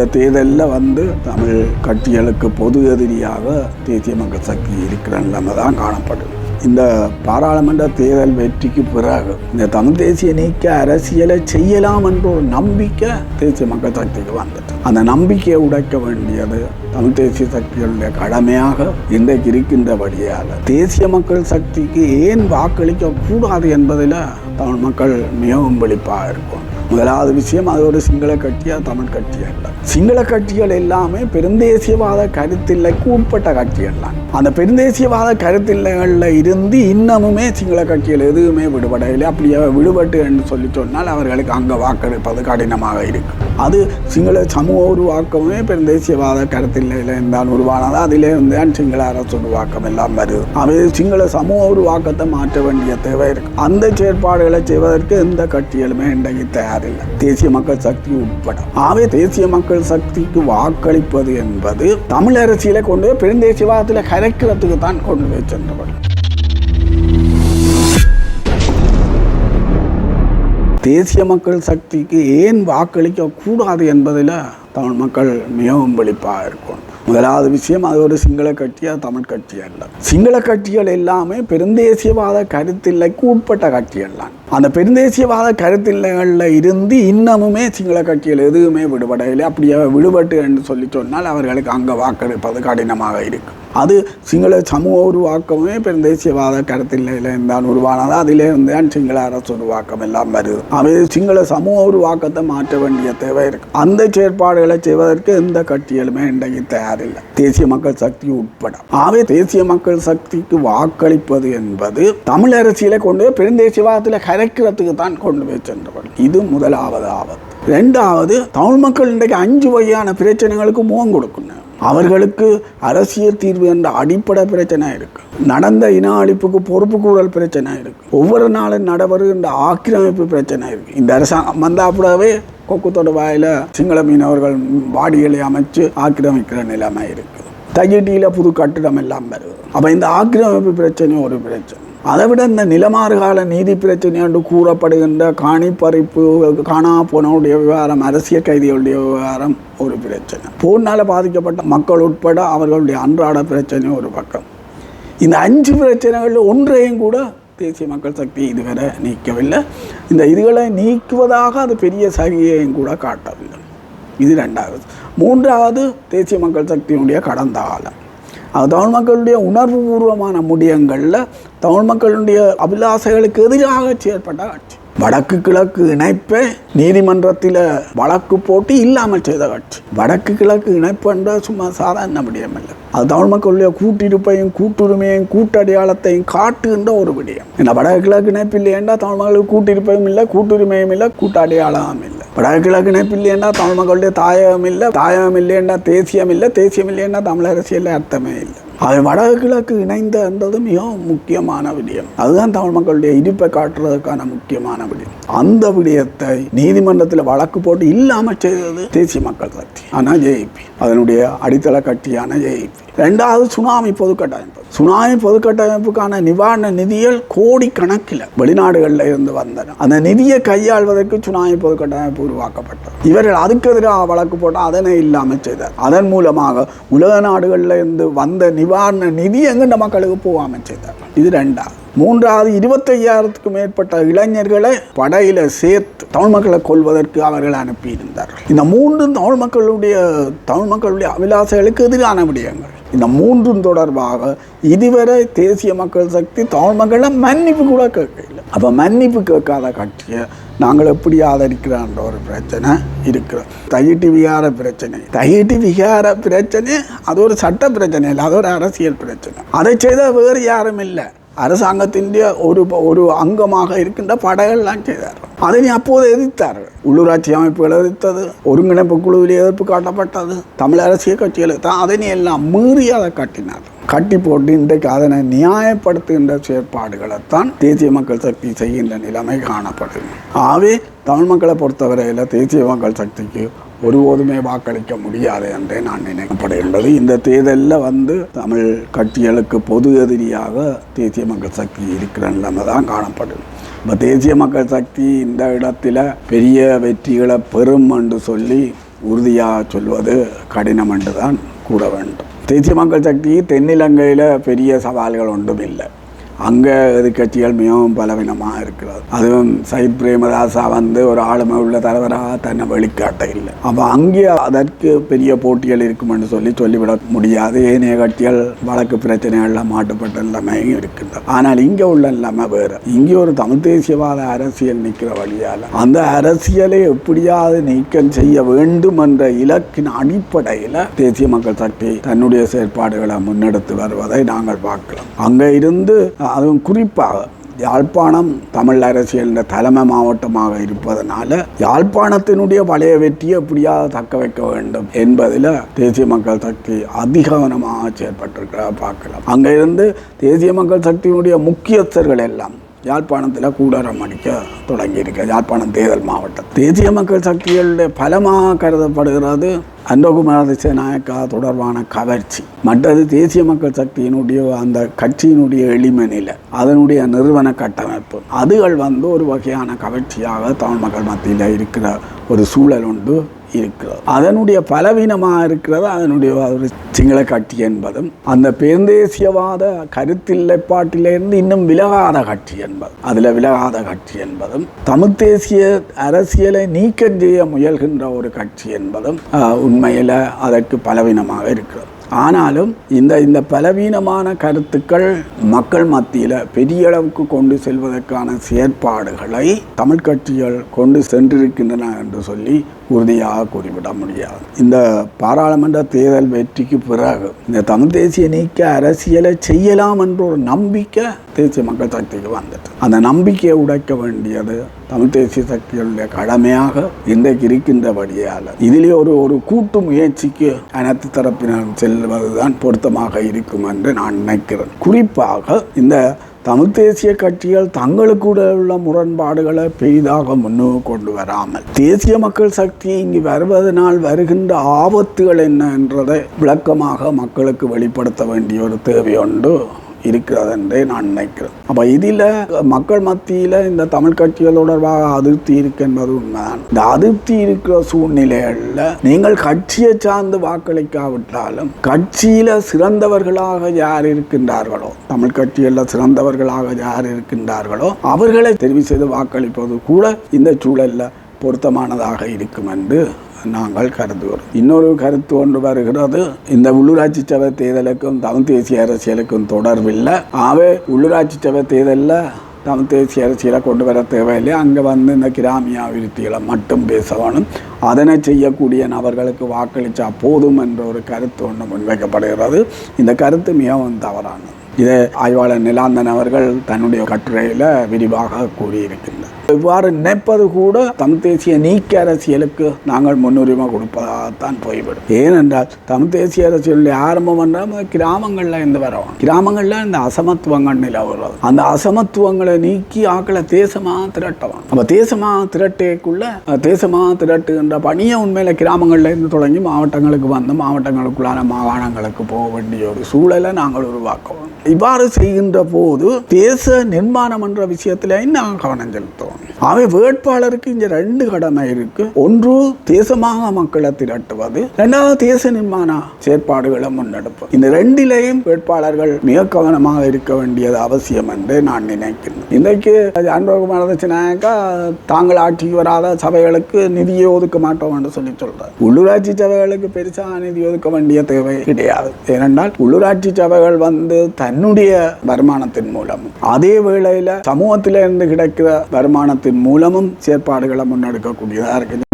இந்த தேர்தலில் வந்து தமிழ் கட்சிகளுக்கு பொது எதிரியாக தேசிய மக்கள் சக்தி இருக்கிற நிலைமை தான் காணப்படுது இந்த பாராளுமன்ற தேர்தல் வெற்றிக்கு பிறகு இந்த தமிழ் தேசிய நீக்க அரசியலை செய்யலாம் என்ற ஒரு நம்பிக்கை தேசிய மக்கள் சக்திக்கு வந்துட்டு அந்த நம்பிக்கையை உடைக்க வேண்டியது தமிழ் தேசிய சக்திகளுடைய கடமையாக இன்றைக்கு இருக்கின்றபடியால் தேசிய மக்கள் சக்திக்கு ஏன் வாக்களிக்க கூடாது என்பதில் தமிழ் மக்கள் மிகவும் வெளிப்பாக இருக்கும். முதலாவது விஷயம் அது ஒரு சிங்கள கட்சியா தமிழ் கட்சியா இல்லை. சிங்கள கட்சிகள் எல்லாமே பெருந்தேசியவாத கருத்தில்லைக்கு உட்பட்ட கட்சிகள் தான். அந்த பெருந்தேசியவாத கருத்தில்லைகளில் இருந்து இன்னமுமே சிங்கள கட்சிகள் எதுவுமே விடுபடவில்லை அப்படியே விடுபட்டு என்று சொல்லி சொன்னால் அவர்களுக்கு அங்கே வாக்கெடுப்பது கடினமாக இருக்கு. அது சிங்கள சமூக உருவாக்கமே பெருந்தேசியவாத கருத்தில்லையில் இருந்தால் உருவானது. அதிலே இருந்து தான் சிங்கள அரசு உருவாக்கம் எல்லாம் வருது. அவை சிங்கள சமூக உருவாக்கத்தை மாற்ற வேண்டிய தேவை இருக்கு. அந்த செயற்பாடுகளை செய்வதற்கு எந்த கட்சிகளுமே இன்றைக்கு தயாரில்லை. தேசிய மக்கள் சக்தி உட்பட. ஆகவே தேசிய மக்கள் சக்திக்கு வாக்களிப்பது என்பது தமிழ் அரசியலை கொண்டு பெருந்தேசியவாதத்தில் கரைக்கிறதுக்கு தான் கொண்டு போய் சென்றவர். தேசிய மக்கள் சக்திக்கு ஏன் வாக்களிக்க கூடாது என்பதில் தமிழ் மக்கள் மிகவும் வெளிப்பாக இருக்கும். முதலாவது விஷயம் அது ஒரு சிங்கள கட்சியா தமிழ் கட்சி அல்ல. சிங்கள கட்சிகள் எல்லாமே பெருந்தேசியவாத கருத்தில்லைக்கு உட்பட்ட கட்சிகள் தான். அந்த பெருந்தேசியவாத கருத்தில்லைகளில் இருந்து இன்னமுமே சிங்கள கட்சிகள் எதுவுமே விடுபடவில்லை. அப்படியே விடுபட்டு என்று சொல்லி சொன்னால் அவர்களுக்கு அங்கே வாக்கெடுப்பது கடினமாக இருக்கும். அது சிங்கள சமூக உருவாக்கமே பெருந்தேசியவாத கருத்தில்லையில் உருவானது. அதிலே இருந்து தான் சிங்கள அரசு உருவாக்கம் எல்லாம் வருது. அவை சிங்கள சமூக உருவாக்கத்தை மாற்ற வேண்டிய தேவை இருக்கு. அந்த செயற்பாடுகளை செய்வதற்கு எந்த கட்சிகளுமே இன்றைக்கு தயாரில்லை. தேசிய மக்கள் சக்தி உட்பட. ஆகவே தேசிய மக்கள் சக்திக்கு வாக்களிப்பது என்பது தமிழ் அரசியலை கொண்டு போய் பெருந்தேசியவாதத்தில் கரைக்கிறதுக்கு தான் கொண்டு போய் சென்றவர் இது முதலாவது ஆபத்து ரெண்டாவது தமிழ் மக்கள் இன்றைக்கு அஞ்சு வகையான பிரச்சனைகளுக்கு முகம் கொடுக்கணும் அவர்களுக்கு அரசியல் தீர்வு என்ற அடிப்படை பிரச்சனை இருக்கு. நடந்த இன அழிப்புக்கு பொறுப்பு கூறல் பிரச்சனை இருக்கு. ஒவ்வொரு நாளும் நடைபெறுகின்ற ஆக்கிரமிப்பு பிரச்சனை இருக்கு. இந்த அரசாங்கம் வந்தாப்புடவே கொக்குத்தோட வாயில சிங்கள மீனவர்கள் வாடிகளை அமைச்சு ஆக்கிரமிக்கிற நிலைமை இருக்கு. தையட்டியில் புது கட்டிடம் எல்லாம் வருது. அப்போ இந்த ஆக்கிரமிப்பு பிரச்சனையும் ஒரு பிரச்சனை. அதை விட இந்த நிலமாறுகால நீதி பிரச்சனை என்று கூறப்படுகின்ற காணிப்பறிப்பு காணா போனவுடைய விவகாரம் அரசியல் கைதிகளுடைய விவகாரம் ஒரு பிரச்சனை. போனால் பாதிக்கப்பட்ட மக்கள் உட்பட அவர்களுடைய அன்றாட பிரச்சனை ஒரு பக்கம். இந்த அஞ்சு பிரச்சனைகளில் ஒன்றையும் கூட தேசிய மக்கள் சக்தி இதுவரை நீக்கவில்லை. இந்த இதுகளை நீக்குவதாக அது பெரிய சகியையும் கூட காட்டவில்லை. இது ரெண்டாவது. மூன்றாவது தேசிய மக்கள் சக்தியினுடைய கடந்த காலம். தமிழ் மக்களுடைய உணர்வுபூர்வமான முடியங்களில் தமிழ் மக்களுடைய அபிலாசைகளுக்கு எதிராக செயற்பட்ட ஆட்சி. வடக்கு கிழக்கு இணைப்பை நீதிமன்றத்தில் வழக்கு போட்டு இல்லாமல் செய்த கட்சி வடக்கு கிழக்கு இணைப்புன்ற சும்மா சாதாரண விடயம் இல்லை அது தமிழ் மக்களுடைய கூட்டிருப்பையும் கூட்டுரிமையும் கூட்டடையாளத்தையும் காட்டுகின்ற ஒரு விடயம். ஏன்னா வடக்கு கிழக்கு இணைப்பு இல்லையென்றால் தமிழ் மக்களுக்கு கூட்டிருப்பையும் இல்லை கூட்டுரிமையும் இல்லை கூட்டடையாளமும் இல்லை. வடகிழக்கு கிழக்கு தமிழ் மக்களுடைய தாயகம் இல்லை தாயகம் இல்லையேண்டா தேசியம் இல்லை தேசியம் இல்லையேண்டா தமிழ் அரசியல் அர்த்தமே இல்லை. அது வடகிழக்கு இணைந்தன்றது மிகவும் முக்கியமான விடயம். அதுதான் தமிழ் மக்களுடைய இருப்பை காட்டுறதுக்கான முக்கியமான விடயம். அந்த விடயத்தை நீதிமன்றத்தில் வழக்கு போட்டு இல்லாமல் செய்தது தேசிய மக்கள் சக்தி ஆனால் ஜேபி அதனுடைய அடித்தள கட்சியான ஜேபி ரெண்டாவது சுனாமி பொதுக்கட்டாயம். சுனாமி பொதுக்கட்டமைப்புக்கான நிவாரண நிதிகள் கோடி கணக்கில் வெளிநாடுகளில் இருந்து வந்தன. அந்த நிதியை கையாள்வதற்கு சுனாமி பொதுக்கட்டமைப்பு உருவாக்கப்பட்டது. இவர்கள் அதுக்கு எதிராக வழக்கு போட்டால் அதனை இல்லாமல் செய்தார். அதன் மூலமாக உலக நாடுகளில் இருந்து வந்த நிவாரண நிதி எங்கிட்ட மக்களுக்கு போகாமல் செய்தார். இது ரெண்டாவது. மூன்றாவது இருபத்தையாயிரத்துக்கும் மேற்பட்ட இளைஞர்களை படையில சேர்த்து தமிழ் மக்களை கொள்வதற்கு அவர்கள் அனுப்பியிருந்தார்கள். இந்த மூன்றும் தமிழ் மக்களுடைய தமிழ் மக்களுடைய அபிலாசைகளுக்கு எதிரான விடயங்கள். இந்த மூன்றும் தொடர்பாக இதுவரை தேசிய மக்கள் சக்தி தமிழ் மக்களை மன்னிப்பு கூட கேட்கல அப்போ மன்னிப்பு கேட்காத கட்சியை நாங்கள் எப்படி ஆதரிக்கிறான்ற ஒரு பிரச்சனை இருக்கிறோம் தையிட்டு விகார பிரச்சனை. தையிட்டு விகார பிரச்சனை அது ஒரு சட்ட பிரச்சனை இல்லை அது ஒரு அரசியல் பிரச்சனை. அதை செய்தால் வேறு யாரும் இல்லை. அரசாங்கத்தின் ஒரு ஒரு அங்கமாக இருக்கின்ற படைகள்லாம் செய்தார் அதனை அப்போது எதிர்த்தார்கள் உள்ளூராட்சி அமைப்புகள் எதிர்த்தது ஒருங்கிணைப்பு குழுவில் எதிர்ப்பு காட்டப்பட்டது தமிழ் அரசியல் கட்சிகளுக்கு தான் அதனை எல்லாம் மீறி அதை காட்டினார். கட்டி போட்டு இன்றைக்கு அதனை நியாயப்படுத்துகின்ற செயற்பாடுகளைத்தான் தேசிய மக்கள் சக்தி செய்கின்ற நிலைமை காணப்படுது ஆகவே தமிழ் மக்களை பொறுத்தவரையில் தேசிய மக்கள் சக்திக்கு ஒருபோதுமே வாக்களிக்க முடியாது என்றே நான் நினைக்கப்படுகின்றது. இந்த தேர்தலில் வந்து தமிழ் கட்சிகளுக்கு பொது எதிரியாக தேசிய மக்கள் சக்தி இருக்கிற நிலைமை தான் காணப்படும். இப்போ தேசிய மக்கள் சக்தி இந்த இடத்துல பெரிய வெற்றிகளை பெறும் என்று சொல்லி உறுதியாக சொல்வது கடினம் என்றுதான் கூற வேண்டும். தேசிய மக்கள் சக்தி தென்னிலங்கையில் பெரிய சவால்கள் ஒன்றும் இல்லை. அங்கே எதிர்கட்சிகள் மிகவும் பலவீனமாக இருக்கிறது. அதுவும் சயித் பிரேமதாசா வந்து ஒரு ஆளுமை உள்ள தலைவராக தன்னை வெளிக்காட்ட இல்லை. அப்போ அங்கே அதற்கு பெரிய போட்டிகள் இருக்குமென்று சொல்லி சொல்லிவிட முடியாது. ஏனைய கட்சிகள் வழக்கு பிரச்சனைகளில் மாட்டுப்பட்ட நிலைமையும் இருக்கின்றது. ஆனால் இங்கே உள்ள நிலைமை வேறு. இங்கே ஒரு தமிழ் தேசியவாத அரசியல் நிற்கிற வழியால் அந்த அரசியலை எப்படியாவது நீக்கம் செய்ய வேண்டும் என்ற இலக்கின் அடிப்படையில் தேசிய மக்கள் சக்தி தன்னுடைய செயற்பாடுகளை முன்னெடுத்து வருவதை நாங்கள் பார்க்கலாம் அங்கே இருந்து அதுவும் குறிப்பாக யாழ்ப்பாணம் தமிழ் அரசியலின் தலைமை மாவட்டமாக இருப்பதனால யாழ்ப்பாணத்தினுடைய பழைய வெற்றியை எப்படியாவது தக்க வைக்க வேண்டும் என்பதில் தேசிய மக்கள் சக்தி அதிகவனமாக செயற்பட்டிருக்கிறத பார்க்கலாம். அங்கே இருந்து தேசிய மக்கள் சக்தியினுடைய முக்கியஸ்தர்கள் எல்லாம் யாழ்ப்பாணத்தில் கூடாரம் அடிக்க தொடங்கியிருக்கு. யாழ்ப்பாணம் தேர்தல் மாவட்டம். தேசிய மக்கள் சக்திகளுடைய பலமாக கருதப்படுகிறது அன்பகுமார திசைநாயக்கா தொடர்பான கவர்ச்சி. மற்றது தேசிய மக்கள் சக்தியினுடைய அந்த கட்சியினுடைய எளிமை நிலை அதனுடைய நிறுவன கட்டமைப்பு. அதுகள் வந்து ஒரு வகையான கவர்ச்சியாக தமிழ் மக்கள் மத்தியில் இருக்கிற ஒரு சூழல் உண்டு. இருக்கிறது. அதனுடைய பலவீனமாக இருக்கிறது அதனுடைய ஒரு சிங்கள கட்சி என்பதும் அந்த பேருந்தேசியவாத கருத்தில்லைப்பாட்டிலிருந்து இன்னும் விலகாத கட்சி என்பது அதில் விலகாத கட்சி என்பதும் தமிழ் தேசிய அரசியலை நீக்கம் செய்ய முயல்கின்ற ஒரு கட்சி என்பதும் உண்மையில் அதற்கு பலவீனமாக இருக்கிறது. ஆனாலும் இந்த இந்த பலவீனமான கருத்துக்கள் மக்கள் மத்தியில் பெரிய அளவுக்கு கொண்டு செல்வதற்கான செயற்பாடுகளை தமிழ் கட்சிகள் கொண்டு சென்றிருக்கின்றன என்று சொல்லி உறுதியாக கூறிவிட முடியாது. இந்த பாராளுமன்ற தேர்தல் வெற்றிக்கு பிறகு இந்த தமிழ் தேசிய நீக்க அரசியலை செய்யலாம் என்ற ஒரு நம்பிக்கை தேசிய மக்கள் சக்திக்கு வந்துட்டு. அந்த நம்பிக்கையை உடைக்க வேண்டியது தமிழ் தேசிய சக்திகளுடைய கடமையாக இன்றைக்கு இருக்கின்றபடியால் இதிலே ஒரு ஒரு கூட்டு முயற்சிக்கு அனைத்து தரப்பினரும் செல்வதுதான் பொருத்தமாக இருக்கும் என்று நான் நினைக்கிறேன். குறிப்பாக இந்த தமிழ் தேசிய கட்சிகள் தங்களுக்கூட உள்ள முரண்பாடுகளை பெரிதாக முன்னுக்கு கொண்டு வராமல் தேசிய மக்கள் சக்தி இங்கு வருவதனால் வருகின்ற ஆபத்துகள் என்ன என்றதை விளக்கமாக மக்களுக்கு வெளிப்படுத்த வேண்டிய ஒரு தேவை உண்டு. இருக்கிறது என்றே நான் நினைக்கிறேன். அப்போ இதில் மக்கள் மத்தியில் இந்த தமிழ் கட்சிகள் தொடர்பாக அதிருப்தி இருக்கு என்பது உண்மைதான். இந்த அதிருப்தி இருக்கிற சூழ்நிலைகளில் நீங்கள் கட்சியை சார்ந்து வாக்களிக்காவிட்டாலும் கட்சியில் சிறந்தவர்களாக யார் இருக்கின்றார்களோ தமிழ் கட்சிகளில் சிறந்தவர்களாக யார் இருக்கின்றார்களோ அவர்களை தெரிவு செய்து வாக்களிப்பது கூட இந்த சூழலில் பொருத்தமானதாக இருக்கும் என்று நாங்கள் கருதுகிறோம் இன்னொரு கருத்து ஒன்று வருகிறது. இந்த உள்ளூராட்சி சபை தேர்தலுக்கும் தமிழ் தேசிய அரசியலுக்கும் தொடர்பில்லை. ஆகவே உள்ளூராட்சி சபை தேர்தலில் தமிழ் தேசிய அரசியலை கொண்டு வர தேவையில்லை. அங்கே வந்து இந்த கிராமிய அபிவிருத்திகளை மட்டும் பேசணும் அதனை செய்யக்கூடிய நபர்களுக்கு வாக்களித்தா போதும் என்ற ஒரு கருத்து ஒன்று முன்வைக்கப்படுகிறது. இந்த கருத்து மிகவும் தவறானது. இதை ஆய்வாளர் நிலாந்தன் அவர்கள் தன்னுடைய கட்டுரையில் விரிவாக கூறியிருக்கிறார் இவ்வாறு நினைப்பது கூட தமிழ் தேசிய நீக்க அரசியலுக்கு நாங்கள் முன்னுரிமை கொடுப்பதாகத்தான் போய்விடும். ஏனென்றால் தமிழ் தேசிய அரசியலுடைய ஆரம்பம் என்றால் கிராமங்களில் இருந்து வரோம் கிராமங்களில் இந்த அசமத்துவங்கள் நிலவுறது அந்த அசமத்துவங்களை நீக்கி ஆக்களை தேசமாக திரட்டலாம் அப்போ தேசமாக திரட்டேக்குள்ள தேசமாக திரட்டுகின்ற பணியை உண்மையில் கிராமங்களில் இருந்து தொடங்கி மாவட்டங்களுக்கு வந்து மாவட்டங்களுக்குள்ளான மாகாணங்களுக்கு போக வேண்டிய ஒரு சூழலை நாங்கள் உருவாக்குவோம். இவ்வாறு செய்கின்ற போது தேச நிர்மாணம் என்ற விஷயத்தில் இன்னும் கவனம் செலுத்துவோம். அவை வேட்பாளருக்கு இங்க ரெண்டு கடமை இருக்கு. ஒன்று தேசமாக மக்களை திரட்டுவது. இரண்டாவது தேச நிர்மாண செயற்பாடுகளை முன்னெடுப்பது. இந்த ரெண்டிலையும் வேட்பாளர்கள் மிக கவனமாக இருக்க வேண்டியது அவசியம் என்று நான் நினைக்கிறேன். இன்றைக்கு அன்பகுமார் நாயக்கா தாங்கள் ஆட்சிக்கு வராத சபைகளுக்கு நிதியை ஒதுக்க மாட்டோம் என்று சொல்லி சொல்றார். உள்ளூராட்சி சபைகளுக்கு பெருசாக நிதி ஒதுக்க வேண்டிய தேவை கிடையாது. ஏனென்றால் உள்ளூராட்சி சபைகள் வந்து தன்னுடைய வருமானத்தின் மூலம் அதே வேளையில சமூகத்திலிருந்து கிடைக்கிற வருமானம் வருமானத்தின் மூலமும் செயற்பாடுகளை முன்னெடுக்கக்கூடியதாக இருக்குது.